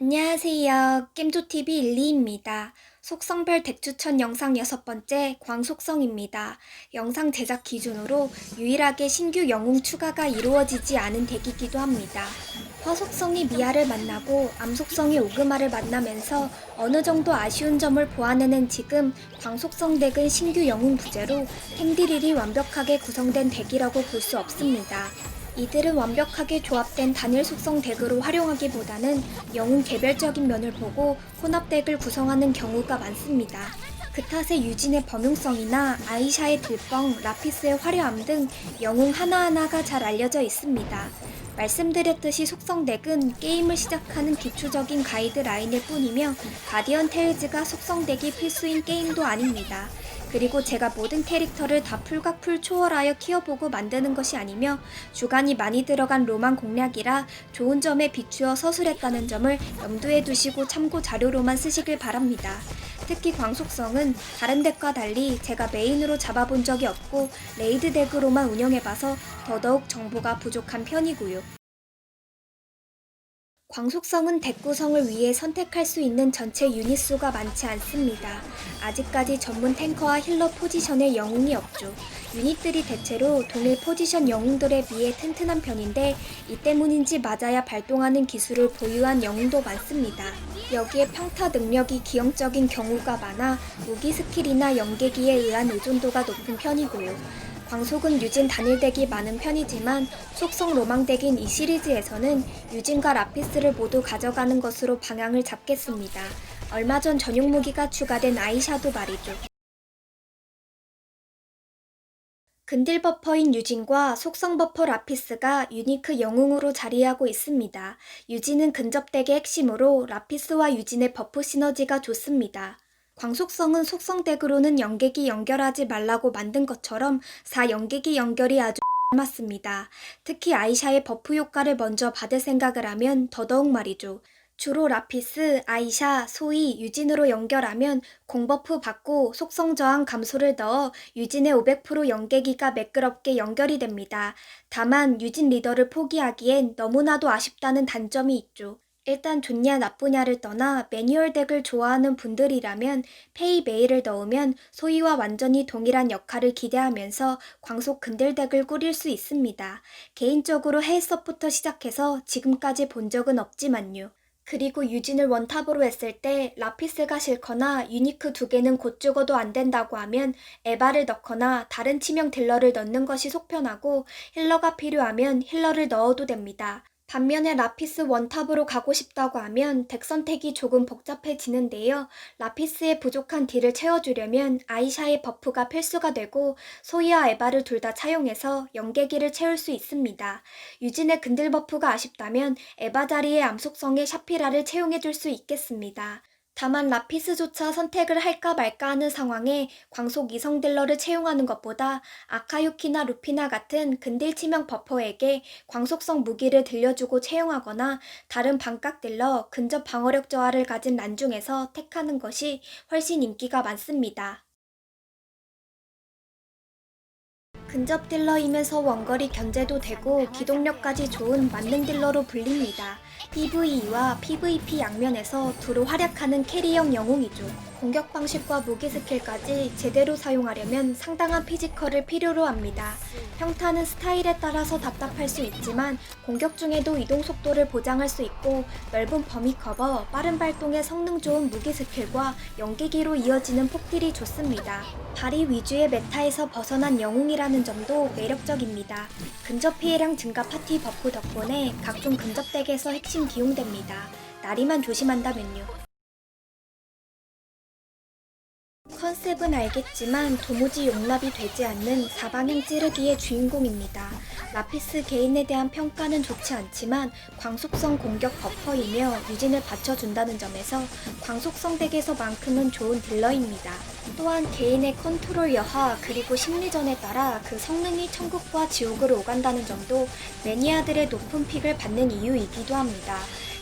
안녕하세요. 겜조TV 일리입니다. 속성별 덱 추천 영상 여섯 번째 광속성입니다. 영상 제작 기준으로 유일하게 신규 영웅 추가가 이루어지지 않은 덱이기도 합니다. 화속성이 미아를 만나고 암속성이 오그마를 만나면서 어느 정도 아쉬운 점을 보완해낸 지금 광속성 덱은 신규 영웅 부재로 탱디릴이 완벽하게 구성된 덱이라고 볼 수 없습니다. 이들은 완벽하게 조합된 단일 속성 덱으로 활용하기보다는 영웅 개별적인 면을 보고 혼합 덱을 구성하는 경우가 많습니다. 그 탓에 유진의 범용성이나 아이샤의 들뻥, 라피스의 화려함 등 영웅 하나하나가 잘 알려져 있습니다. 말씀드렸듯이 속성 덱은 게임을 시작하는 기초적인 가이드 라인일 뿐이며 가디언 테일즈가 속성 덱이 필수인 게임도 아닙니다. 그리고 제가 모든 캐릭터를 다 풀각풀 초월하여 키워보고 만드는 것이 아니며 주간이 많이 들어간 로만 공략이라 좋은 점에 비추어 서술했다는 점을 염두에 두시고 참고 자료로만 쓰시길 바랍니다. 특히 광속성은 다른 덱과 달리 제가 메인으로 잡아본 적이 없고 레이드 덱으로만 운영해봐서 더더욱 정보가 부족한 편이고요. 광속성은 덱 구성을 위해 선택할 수 있는 전체 유닛 수가 많지 않습니다. 아직까지 전문 탱커와 힐러 포지션의 영웅이 없죠. 유닛들이 대체로 동일 포지션 영웅들에 비해 튼튼한 편인데 이 때문인지 맞아야 발동하는 기술을 보유한 영웅도 많습니다. 여기에 평타 능력이 기형적인 경우가 많아 무기 스킬이나 연계기에 의한 의존도가 높은 편이고요. 광속은 유진 단일덱이 많은 편이지만 속성 로망덱인 이 시리즈에서는 유진과 라피스를 모두 가져가는 것으로 방향을 잡겠습니다. 얼마 전 전용 무기가 추가된 아이샤도 말이죠. 근딜 버퍼인 유진과 속성 버퍼 라피스가 유니크 영웅으로 자리하고 있습니다. 유진은 근접덱의 핵심으로 라피스와 유진의 버프 시너지가 좋습니다. 광속성은 속성 덱으로는 연계기 연결하지 말라고 만든 것처럼 4연계기 연결이 아주 맞습니다. 특히 아이샤의 버프 효과를 먼저 받을 생각을 하면 더더욱 말이죠. 주로 라피스, 아이샤, 소희, 유진으로 연결하면 공버프 받고 속성 저항 감소를 넣어 유진의 500% 연계기가 매끄럽게 연결이 됩니다. 다만 유진 리더를 포기하기엔 너무나도 아쉽다는 단점이 있죠. 일단 좋냐 나쁘냐를 떠나 매뉴얼 덱을 좋아하는 분들이라면 페이 메이를 넣으면 소희와 완전히 동일한 역할을 기대하면서 광속 근들 덱을 꾸릴 수 있습니다. 개인적으로 헤이서부터 시작해서 지금까지 본 적은 없지만요. 그리고 유진을 원탑으로 했을 때 라피스가 싫거나 유니크 두 개는 곧 죽어도 안 된다고 하면 에바를 넣거나 다른 치명 딜러를 넣는 것이 속편하고 힐러가 필요하면 힐러를 넣어도 됩니다. 반면에 라피스 원탑으로 가고 싶다고 하면 덱 선택이 조금 복잡해지는데요. 라피스의 부족한 딜을 채워주려면 아이샤의 버프가 필수가 되고 소희와 에바를 둘 다 차용해서 연계기를 채울 수 있습니다. 유진의 근들 버프가 아쉽다면 에바 자리에 암속성의 샤피라를 채용해줄 수 있겠습니다. 다만 라피스조차 선택을 할까 말까 하는 상황에 광속 이성 딜러를 채용하는 것보다 아카유키나 루피나 같은 근딜 치명 버퍼에게 광속성 무기를 들려주고 채용하거나 다른 반각 딜러 근접 방어력 저하를 가진 란 중에서 택하는 것이 훨씬 인기가 많습니다. 근접 딜러이면서 원거리 견제도 되고 기동력까지 좋은 만능 딜러로 불립니다. PVE와 PVP 양면에서 두루 활약하는 캐리형 영웅이죠. 공격 방식과 무기 스킬까지 제대로 사용하려면 상당한 피지컬을 필요로 합니다. 평타는 스타일에 따라서 답답할 수 있지만 공격 중에도 이동 속도를 보장할 수 있고 넓은 범위 커버, 빠른 발동에 성능 좋은 무기 스킬과 연계기로 이어지는 폭딜이 좋습니다. 발이 위주의 메타에서 벗어난 영웅이라는 점도 매력적입니다. 근접 피해량 증가 파티 버프 덕분에 각종 근접 덱에서 핵심 기용됩니다. 나리만 조심한다면요. 컨셉은 알겠지만 도무지 용납이 되지 않는 사방행 찌르기의 주인공입니다. 라피스 개인에 대한 평가는 좋지 않지만 광속성 공격 버퍼이며 유진을 받쳐준다는 점에서 광속성 덱에서만큼은 좋은 딜러입니다. 또한 개인의 컨트롤 여하 그리고 심리전에 따라 그 성능이 천국과 지옥으로 오간다는 점도 매니아들의 높은 픽을 받는 이유이기도 합니다.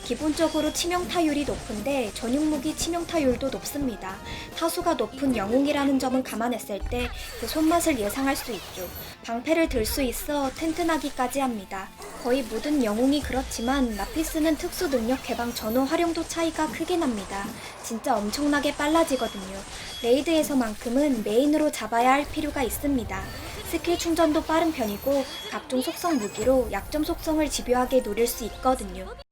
기본적으로 치명타율이 높은데 전용무기 치명타율도 높습니다. 타수가 높은 영웅이라는 점을 감안했을 때 그 손맛을 예상할 수 있죠. 방패를 들 수 있어 튼튼하기까지 합니다. 거의 모든 영웅이 그렇지만 라피스는 특수 능력 개방 전후 활용도 차이가 크게 납니다. 진짜 엄청나게 빨라지거든요. 레이드에서만큼은 메인으로 잡아야 할 필요가 있습니다. 스킬 충전도 빠른 편이고 각종 속성 무기로 약점 속성을 집요하게 노릴 수 있거든요.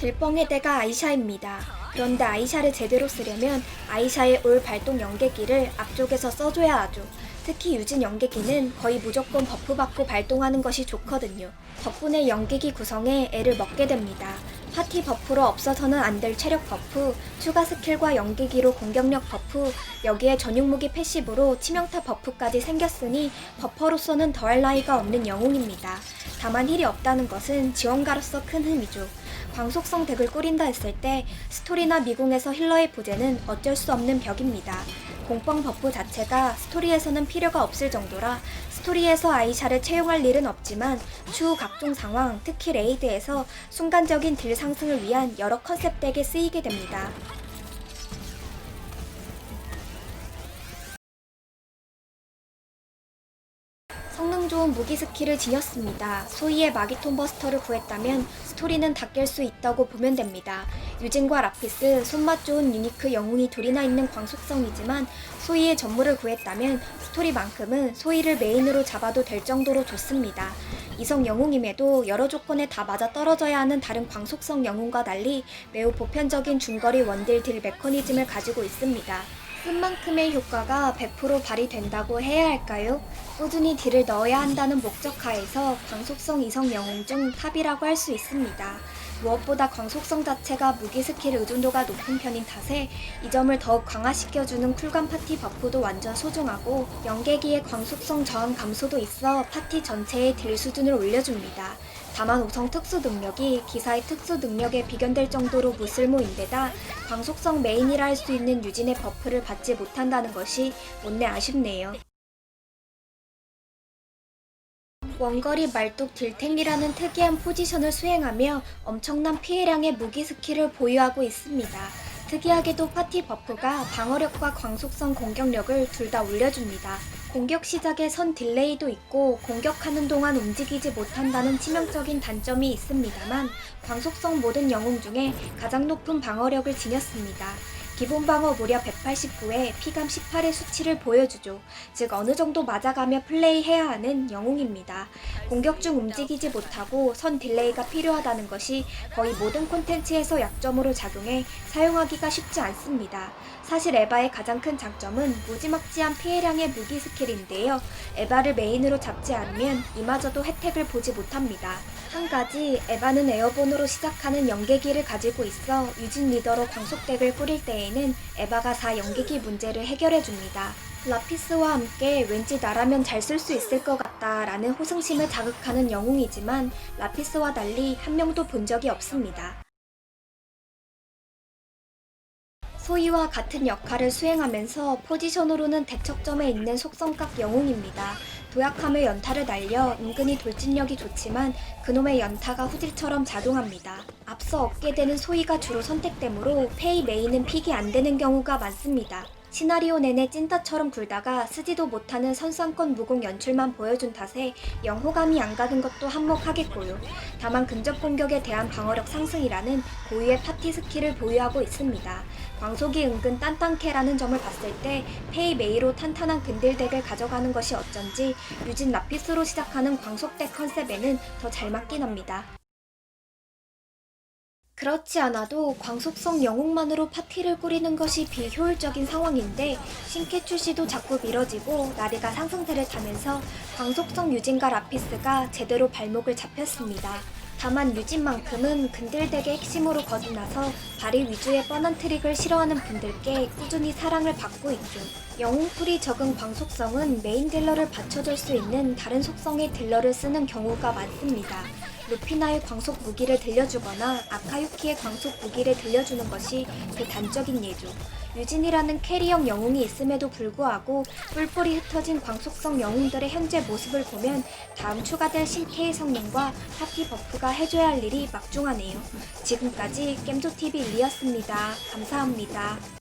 들뻥의 대가 아이샤입니다. 그런데 아이샤를 제대로 쓰려면 아이샤의 올 발동 연계기를 앞쪽에서 써줘야 하죠. 특히 유진 연계기는 거의 무조건 버프 받고 발동하는 것이 좋거든요. 덕분에 연계기 구성에 애를 먹게 됩니다. 파티 버프로 없어서는 안 될 체력 버프, 추가 스킬과 연계기로 공격력 버프, 여기에 전용 무기 패시브로 치명타 버프까지 생겼으니 버퍼로서는 더할 나위가 없는 영웅입니다. 다만 힐이 없다는 것은 지원가로서 큰 흠이죠. 광속성 덱을 꾸린다 했을 때 스토리나 미궁에서 힐러의 부재는 어쩔 수 없는 벽입니다. 공뻥 버프 자체가 스토리에서는 필요가 없을 정도라 스토리에서 아이샤를 채용할 일은 없지만 추후 각종 상황, 특히 레이드에서 순간적인 딜 상승을 위한 여러 컨셉 덱에 쓰이게 됩니다. 성능 좋은 무기 스킬을 지녔습니다. 소위의 마기톤 버스터를 구했다면 스토리는 다 깰 수 있다고 보면 됩니다. 유진과 라피스, 손맛 좋은 유니크 영웅이 둘이나 있는 광속성이지만 소위의 전무를 구했다면 스토리만큼은 소위를 메인으로 잡아도 될 정도로 좋습니다. 이성 영웅임에도 여러 조건에 다 맞아 떨어져야 하는 다른 광속성 영웅과 달리 매우 보편적인 중거리 원딜 딜 메커니즘을 가지고 있습니다. 쓴 만큼의 효과가 100% 발휘된다고 해야 할까요? 꾸준히 딜을 넣어야 한다는 목적하에서 광속성 이성 영웅 중 탑이라고 할 수 있습니다. 무엇보다 광속성 자체가 무기 스킬 의존도가 높은 편인 탓에 이 점을 더욱 강화시켜주는 쿨감 파티 버프도 완전 소중하고 연계기의 광속성 저항 감소도 있어 파티 전체의 딜 수준을 올려줍니다. 다만 우성 특수 능력이 기사의 특수 능력에 비견될 정도로 무쓸모인데다 광속성 메인이라 할 수 있는 유진의 버프를 받지 못한다는 것이 못내 아쉽네요. 원거리 말뚝 딜탱이라는 특이한 포지션을 수행하며 엄청난 피해량의 무기 스킬을 보유하고 있습니다. 특이하게도 파티 버프가 방어력과 광속성 공격력을 둘 다 올려줍니다. 공격 시작에 선 딜레이도 있고 공격하는 동안 움직이지 못한다는 치명적인 단점이 있습니다만 광속성 모든 영웅 중에 가장 높은 방어력을 지녔습니다. 기본 방어 무려 189에 피감 18의 수치를 보여주죠. 즉 어느 정도 맞아가며 플레이해야 하는 영웅입니다. 공격 중 움직이지 못하고 선 딜레이가 필요하다는 것이 거의 모든 콘텐츠에서 약점으로 작용해 사용하기가 쉽지 않습니다. 사실 에바의 가장 큰 장점은 무지막지한 피해량의 무기 스킬인데요. 에바를 메인으로 잡지 않으면 이마저도 혜택을 보지 못합니다. 한 가지 에바는 에어본으로 시작하는 연계기를 가지고 있어 유진 리더로 광속덱을 꾸릴 때에는 에바가 4 연계기 문제를 해결해 줍니다. 라피스와 함께 왠지 나라면 잘 쓸 수 있을 것 같다 라는 호승심을 자극하는 영웅이지만 라피스와 달리 한 명도 본 적이 없습니다. 소희와 같은 역할을 수행하면서 포지션으로는 대척점에 있는 속성각 영웅입니다. 도약하며 연타를 날려 은근히 돌진력이 좋지만 그놈의 연타가 후질처럼 작용합니다. 앞서 얻게 되는 소희가 주로 선택되므로 페이 메인은 픽이 안 되는 경우가 많습니다. 시나리오 내내 찐따처럼 굴다가 쓰지도 못하는 선상권 무공 연출만 보여준 탓에 영호감이 안 가는 것도 한몫하겠고요. 다만 근접 공격에 대한 방어력 상승이라는 고유의 파티 스킬을 보유하고 있습니다. 광속이 은근 딴딴캐라는 점을 봤을 때 페이 메이로 탄탄한 근딜덱을 가져가는 것이 어쩐지 유진 라피스로 시작하는 광속덱 컨셉에는 더 잘 맞긴 합니다. 그렇지 않아도 광속성 영웅만으로 파티를 꾸리는 것이 비효율적인 상황인데 신캐 출시도 자꾸 미뤄지고 나리가 상승세를 타면서 광속성 유진과 라피스가 제대로 발목을 잡혔습니다. 다만 유진만큼은 근들덱의 핵심으로 거듭나서 발이 위주의 뻔한 트릭을 싫어하는 분들께 꾸준히 사랑을 받고 있죠. 영웅풀이 적은 광속성은 메인 딜러를 받쳐줄 수 있는 다른 속성의 딜러를 쓰는 경우가 많습니다. 루피나의 광속 무기를 들려주거나 아카유키의 광속 무기를 들려주는 것이 그 단적인 예죠. 유진이라는 캐리형 영웅이 있음에도 불구하고 뿔뿔이 흩어진 광속성 영웅들의 현재 모습을 보면 다음 추가될 신캐의 성능과 파티 버프가 해줘야 할 일이 막중하네요. 지금까지 겜조TV 일이었습니다. 감사합니다.